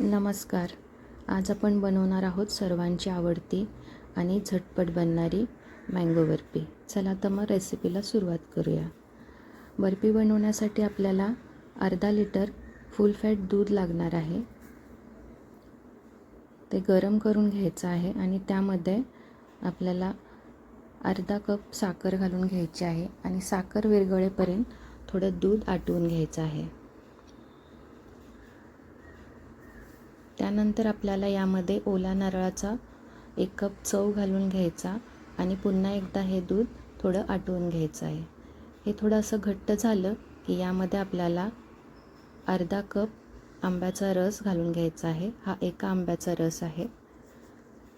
नमस्कार. आज आपण बनवणार आहोत सर्वांची आवडती आणि झटपट बनणारी मँगो बर्फी. चला तर मग रेसिपीला सुरुवात करूया. बर्फी बनवण्यासाठी आपल्याला अर्धा लिटर फुल फॅट दूध लागणार आहे. ते गरम करून घ्यायचं आहे आणि त्यामध्ये आपल्याला अर्धा कप साखर घालून घ्यायची आहे आणि साखर विरघळेपर्यंत थोडं दूध आटवून घ्यायचं आहे. त्यानंतर आपल्याला यामध्ये ओला नारळाचा एक कप चव घालून घ्यायचा आणि पुन्हा एकदा हे दूध थोडं आटवून घ्यायचं आहे. हे थोडं असं घट्ट झालं की यामध्ये आपल्याला अर्धा कप आंब्याचा रस घालून घ्यायचा आहे. हा एका आंब्याचा रस आहे.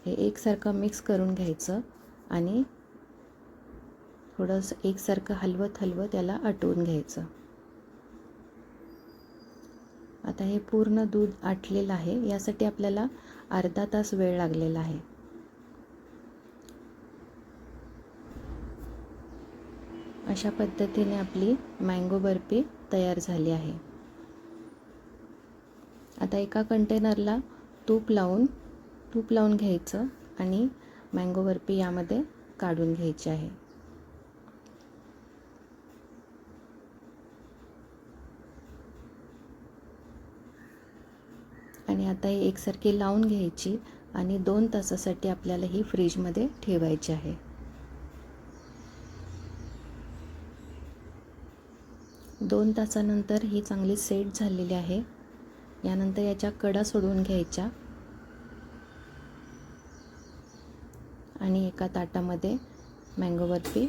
हे एकसारखं मिक्स करून घ्यायचं आणि थोडंसं एकसारखं हलवत हलवत त्याला आटवून घ्यायचं. आता हे पूर्ण दूध आटलेलं आहे. यासाठी आपल्याला अर्धा तास वेळ लागलेला आहे. अशा पद्धतीने आपली मँगो बर्फी तयार झाली आहे. आता एका कंटेनरला तूप लावून तूप लावून घ्यायचं आणि मँगो बर्फी यामध्ये काढून घ्यायची आहे. आणि आता हे एकसारखी लावून घ्यायची आणि दोन तासासाठी आपल्याला ही फ्रीजमध्ये ठेवायची आहे. दोन तासानंतर ही चांगली सेट झालेली आहे. यानंतर याच्या कडा सोडून घ्यायच्या. आणि एका ताटामध्ये मँगो बर्फी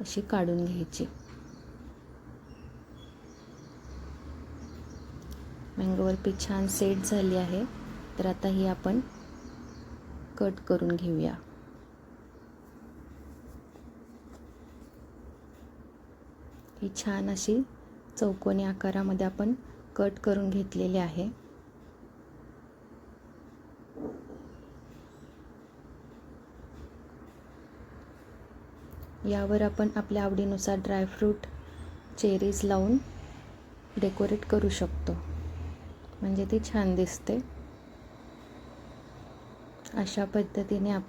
अशी काढून घ्यायची. मँगो बर्फी छान सेट झाली आहे. तर आता ही आपण कट करून घेऊया. ही छान अशी चौकोनी आकारामध्ये आपण कट करून घेतलेली आहे. यावर आपण आपल्या आवडीनुसार ड्रायफ्रूट चेरीज लावून डेकोरेट करू शकतो. म्हणजे ती छान दिसते. अशा पद्धतीने आप